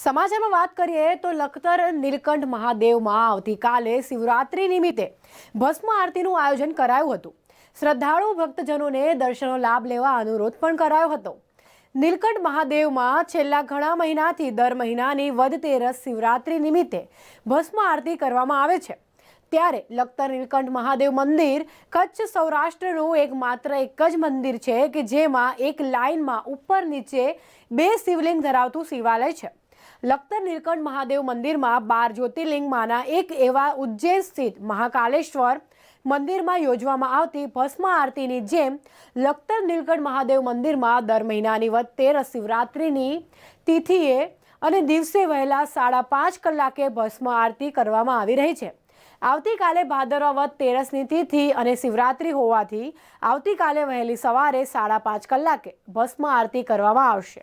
સમાચારમાં વાત કરીએ તો લખતર નીલકંઠ મહાદેવમાં આવતીકાલે શિવરાત્રિ નિમિત્તે ભસ્મ આરતીનું આયોજન કરાયું હતું. શ્રદ્ધાળુ ભક્તજનોને દર્શનનો લાભ લેવા અનુરોધ પણ કરાયો હતો. નીલકંઠ મહાદેવમાં છેલ્લા ઘણા મહિનાથી દર મહિનાની વદ તેરસ શિવરાત્રી નિમિત્તે ભસ્મ આરતી કરવામાં આવે છે. ત્યારે લખતર નીલકંઠ મહાદેવ મંદિર કચ્છ સૌરાષ્ટ્રનું એક માત્ર એક જ મંદિર છે કે જેમાં એક લાઇનમાં ઉપર નીચે બે શિવલિંગ ધરાવતું શિવાલય છે. લખતર નીલકંઠ મહાદેવ મંદિરમાં બાર જ્યોતિર્લિંગમાંના એક એવા ઉજ્જૈન સ્થિત મહાકાલેશ્વર મંદિરમાં યોજવામાં આવતી ભસ્મ આરતીની જેમ લખતર નીલકંઠ મહાદેવ મંદિરમાં દર મહિનાની વત્તેર શિવરાત્રિની તિથિએ અને દિવસે વહેલા સાડા પાંચ કલાકે ભસ્મ આરતી કરવામાં આવી રહી છે. આવતીકાલે ભાદરવા વધ તેરસની તિથિ અને શિવરાત્રિ હોવાથી આવતીકાલે વહેલી સવારે સાડા પાંચ કલાકે ભસ્મ આરતી કરવામાં આવશે.